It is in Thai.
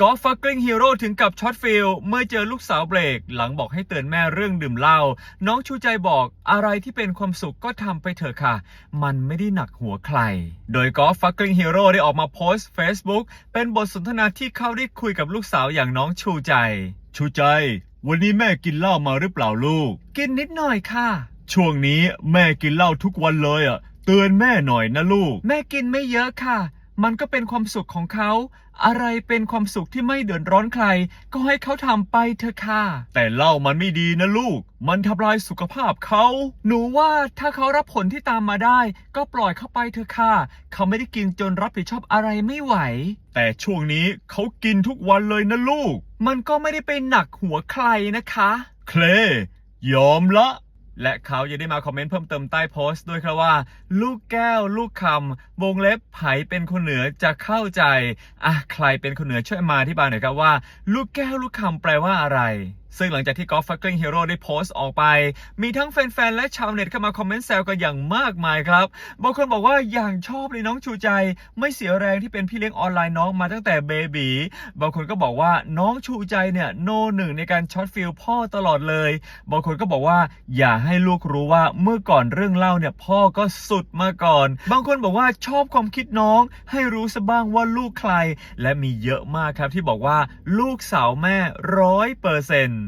กอล์ฟฟักกลิ้งฮีโร่ถึงกับช็อตฟิลเมื่อเจอลูกสาวเบรก หลังบอกให้เตือนแม่เรื่องดื่มเหล้าน้องชูใจบอกอะไรที่เป็นความสุขก็ทำไปเถอะค่ะ มันไม่ได้หนักหัวใคร โดยกอล์ฟฟักกลิ้งฮีโร่ได้ออกมาโพสต์ Facebook เป็นบทสนทนาที่เขาได้คุยกับลูกสาวอย่างน้องชูใจ ชูใจ วันนี้แม่กินเหล้ามาหรือเปล่าลูก กินนิดหน่อยค่ะ ช่วงนี้แม่กินเหล้าทุกวันเลยอะเตือนแม่หน่อยนะลูก แม่กินไม่เยอะค่ะ มันก็เป็นความสุขของเขา อะไรเป็นความสุขที่ไม่เดือดร้อนใคร ก็ให้เขาทำไปเถอะค่ะ แต่เหล้ามันไม่ดีนะลูก มันทำลายสุขภาพเขา หนูว่าถ้าเขารับผลที่ตามมาได้ ก็ปล่อยเขาไปเถอะค่ะ เขาไม่ได้กินจนรับผิดชอบอะไรไม่ไหว แต่ช่วงนี้เขากินทุกวันเลยนะลูก มันก็ไม่ได้ไปหนักหัวใครนะคะ เคลยอมละ และเขายังได้มาคอมเมนต์เพิ่มเติมใต้โพสต์ด้วยครับว่า ลูกแก้วลูกคำวงเล็บไผเป็นคนเหนือจะเข้าใจอะใครเป็นคนเหนือช่วยมาที่บายหน่อยครับว่า ลูกแก้วลูกคำแปลว่าอะไร ซึ่งหลังจากที่กอล์ฟฟักกิ้งฮีโร่ได้โพสต์ออกไป มีทั้งแฟนๆ และชาวเน็ตเข้ามาคอมเมนต์แซวกันอย่างมากมายครับ บางคนบอกว่าอย่างชอบเลยน้องชูใจ ไม่เสียแรงที่เป็นพี่เลี้ยงออนไลน์น้องมาตั้งแต่เบบีบางคนก็บอกว่าน้องชูใจเนี่ยโนหนึ่งในการช็อตฟิลพ่อตลอดเลย บางคนก็บอกว่าอย่าให้ลูกรู้ว่าเมื่อก่อนเรื่องเล่าเนี่ยพ่อก็สุดมาก่อน บางคนบอกว่าชอบความคิดน้อง ให้รู้ซะบ้างว่าลูกใคร และมีเยอะมากครับที่บอกว่าลูกสาวแม่ร้อยเปอร์เซ็นต์